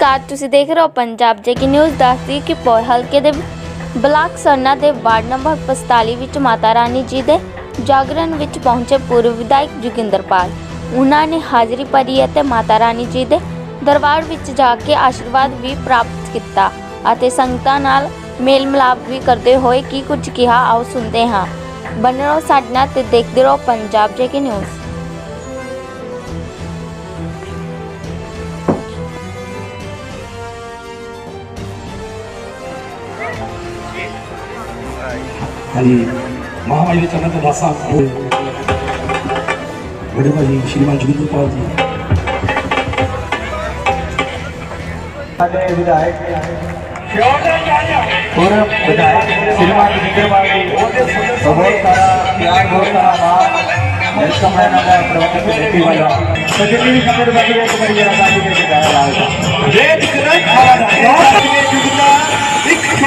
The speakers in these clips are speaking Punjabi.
ਨਮਸਕਾਰ, ਤੁਸੀਂ ਦੇਖ ਰਹੇ ਹੋ ਪੰਜਾਬ ਜੇਕੀ ਨਿਊਜ਼ ਦੱਸਦੀ ਕਿ ਪੋਰ ਹਲਕੇ ਦੇ ਬਲਾਕ ਸਰਨਾ ਦੇ ਵਾਰਡ ਨੰਬਰ 45 ਵਿੱਚ ਮਾਤਾ ਰਾਣੀ ਜੀ ਦੇ ਜਾਗਰਣ ਵਿੱਚ ਪਹੁੰਚੇ ਪੂਰਵ ਵਿਧਾਇਕ ਜੋਗਿੰਦਰਪਾਲ ਉਹਨਾਂ ਨੇ ਹਾਜ਼ਰੀ ਭਰੀ ਅਤੇ ਮਾਤਾ ਰਾਣੀ ਜੀ ਦੇ ਦਰਬਾਰ ਵਿੱਚ ਜਾ ਕੇ ਆਸ਼ੀਰਵਾਦ ਵੀ ਪ੍ਰਾਪਤ ਕੀਤਾ ਅਤੇ ਸੰਗਤਾਂ ਨਾਲ ਮੇਲ ਮਿਲਾਪ ਵੀ ਕਰਦੇ ਹੋਏ ਕੀ ਕੁਝ ਕਿਹਾ ਆਓ ਸੁਣਦੇ ਹਾਂ। ਬਣੇ ਰਹੋ ਸਾਡੇ ਨਾਲ ਤੇ ਦੇਖਦੇ ਰਹੋ ਪੰਜਾਬ ਜੇਕੀ ਨਿਊਜ਼। आणि महामायुतीच्या नंतर वडोबाजी श्रीमान जिंदू पावजी विधायक पूर्व विधायक श्रीमान विजयभाई बहुत सारा प्यार बहुत सारा भाव वेलकम है ना प्रवचन देती वाला सचिन जी कमर बाकी एक बार जरा बाकी के कारण आया जय कृष्ण आवाज आया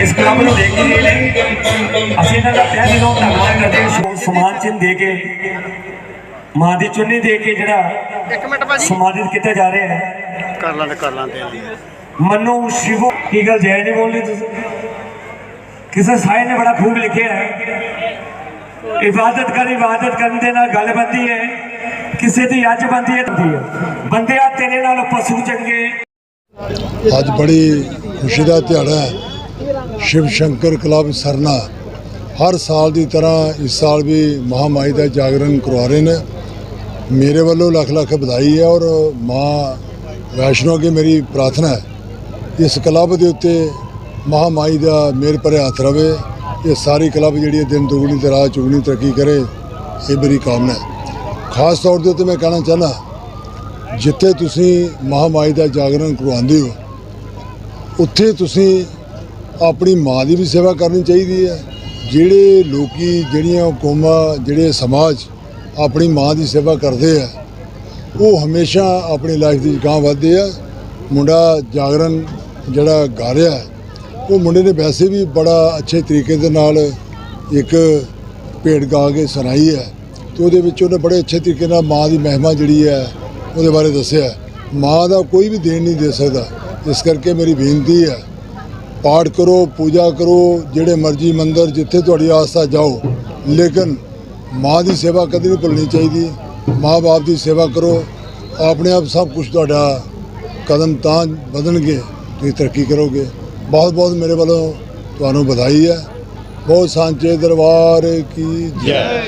ਇਸ ਕਲੱਬ ਨੂੰ ਦੇਖ ਕੇ ਅਸੀਂ ਇਹਨਾਂ ਦਾ ਤਹਿ ਦਿਲੋਂ ਧੰਨਵਾਦ ਕਰਦੇ ਹਾਂ। ਸਮ- ਸਮਾਨ ਚਿੰਨ ਦੇ ਕੇ ਮਾਂ ਦੀ ਚੁੰਨੀ ਦੇ ਕੇ ਜਿਹੜਾ ਇੱਕ ਮਿੰਟ ਭਾਜੀ। ਸਮਾਨਿਤ ਕੀਤਾ ਜਾ ਰਿਹਾ ਹੈ। ਕਰ ਲਾਂਦੇ ਕਰ ਲਾਂਦੇ ਮਨੂ ਸ਼ਿਵੋ ਕੀ ਗੱਲ ਜੈ ਨਹੀਂ ਬੋਲਦੇ ਤੁਸੀਂ? ਕਿਸੇ ਸਾਏ ਨੇ ਬੜਾ ਖੂਬ ਲਿਖਿਆ ਹੈ। ਇਬਾਦਤ ਕਰ ਇਬਾਦਤ ਕਰਨ ਦੇ ਨਾਲ ਗੱਲ ਬੰਦੀ ਹੈ। ਕਿਸੇ ਦੀ ਅੱਜ ਬੰਦੀ ਹੈ ਬੰਦੀ ਹੈ। ਬੰਦਿਆ ਤੇਰੇ ਨਾਲ ਪਸ਼ੂ ਚੰਗੇ। ਅੱਜ ਬੜੀ ਖੁਸ਼ੀ ਦਾ ਦਿਹਾੜਾ ਹੈ। ਸ਼ਿਵ ਸ਼ੰਕਰ ਕਲੱਬ ਸਰਨਾ ਹਰ ਸਾਲ ਦੀ ਤਰ੍ਹਾਂ ਇਸ ਸਾਲ ਵੀ ਮਹਾਮਾਈ ਦਾ ਜਾਗਰਣ ਕਰਵਾ ਰਹੇ ਨੇ। ਮੇਰੇ ਵੱਲੋਂ ਲੱਖ ਲੱਖ ਵਧਾਈ ਹੈ ਔਰ ਮਾਂ ਵੈਸ਼ਨੋ ਅੱਗੇ ਮੇਰੀ ਪ੍ਰਾਰਥਨਾ ਹੈ, ਇਸ ਕਲੱਬ ਦੇ ਉੱਤੇ ਮਹਾਮਾਈ ਦਾ ਮੇਰ ਭਰੇ ਹੱਥ ਰਵੇ, ਇਹ ਸਾਰੀ ਕਲੱਬ ਜਿਹੜੀ ਹੈ ਦਿਨ ਦੁਗਣੀ ਤੇ ਰਾਤ ਚੁਗਣੀ ਤਰੱਕੀ ਕਰੇ, ਇਹ ਮੇਰੀ ਕਾਮਨਾ ਹੈ। ਖਾਸ ਤੌਰ ਦੇ ਉੱਤੇ ਮੈਂ ਕਹਿਣਾ ਚਾਹੁੰਦਾ, ਜਿੱਥੇ ਤੁਸੀਂ ਮਹਾਮਾਈ ਦਾ ਜਾਗਰਣ ਕਰਵਾਉਂਦੇ ਹੋ, ਉੱਥੇ ਤੁਸੀਂ ਆਪਣੀ ਮਾਂ ਦੀ ਵੀ ਸੇਵਾ ਕਰਨੀ ਚਾਹੀਦੀ ਹੈ। ਜਿਹੜੇ ਲੋਕੀ, ਜਿਹੜੀਆਂ ਕੌਮਾਂ, ਜਿਹੜੇ ਸਮਾਜ ਆਪਣੀ ਮਾਂ ਦੀ ਸੇਵਾ ਕਰਦੇ ਆ, ਉਹ ਹਮੇਸ਼ਾ ਆਪਣੀ ਲਾਈਫ ਦੀ ਗਾਂ ਵਧਦੇ ਆ। ਮੁੰਡਾ ਜਾਗਰਨ ਜਿਹੜਾ ਗਾ ਰਿਹਾ ਉਹ ਮੁੰਡੇ ਨੇ ਵੈਸੇ ਵੀ ਬੜਾ ਅੱਛੇ ਤਰੀਕੇ ਦੇ ਨਾਲ ਇੱਕ ਭੇਡ ਗਾ ਕੇ ਸੁਣਾਈ ਹੈ ਤੇ ਉਹਦੇ ਵਿੱਚ ਉਹਨੇ ਬੜੇ ਅੱਛੇ ਤਰੀਕੇ ਨਾਲ ਮਾਂ ਦੀ ਮਹਿਮਾ ਜਿਹੜੀ ਹੈ, ਉਹਦੇ ਬਾਰੇ ਦੱਸਿਆ। ਮਾਂ ਦਾ ਕੋਈ ਵੀ ਦੇਣ ਨਹੀਂ ਦੇ ਸਕਦਾ। ਇਸ ਕਰਕੇ ਮੇਰੀ ਬੇਨਤੀ ਹੈ ਪਾਠ ਕਰੋ, ਪੂਜਾ ਕਰੋ, ਜਿਹੜੇ ਮਰਜ਼ੀ ਮੰਦਰ ਜਿੱਥੇ ਤੁਹਾਡੀ ਆਸਥਾ ਜਾਓ, ਲੇਕਿਨ ਮਾਂ ਦੀ ਸੇਵਾ ਕਦੇ ਨਹੀਂ ਭੁੱਲਣੀ ਚਾਹੀਦੀ। ਮਾਂ-ਬਾਪ ਦੀ ਸੇਵਾ ਕਰੋ, ਆਪਣੇ ਆਪ ਸਭ ਕੁਝ ਤੁਹਾਡਾ ਕਦਮ ਤਾਂ ਵਧਣਗੇ, ਤੁਸੀਂ ਤਰੱਕੀ ਕਰੋਗੇ। ਬਹੁਤ ਬਹੁਤ ਮੇਰੇ ਵੱਲੋਂ ਤੁਹਾਨੂੰ ਵਧਾਈ ਹੈ। ਬਹੁਤ ਸਾਂਚੇ ਦਰਬਾਰ ਕੀ ਜੈ।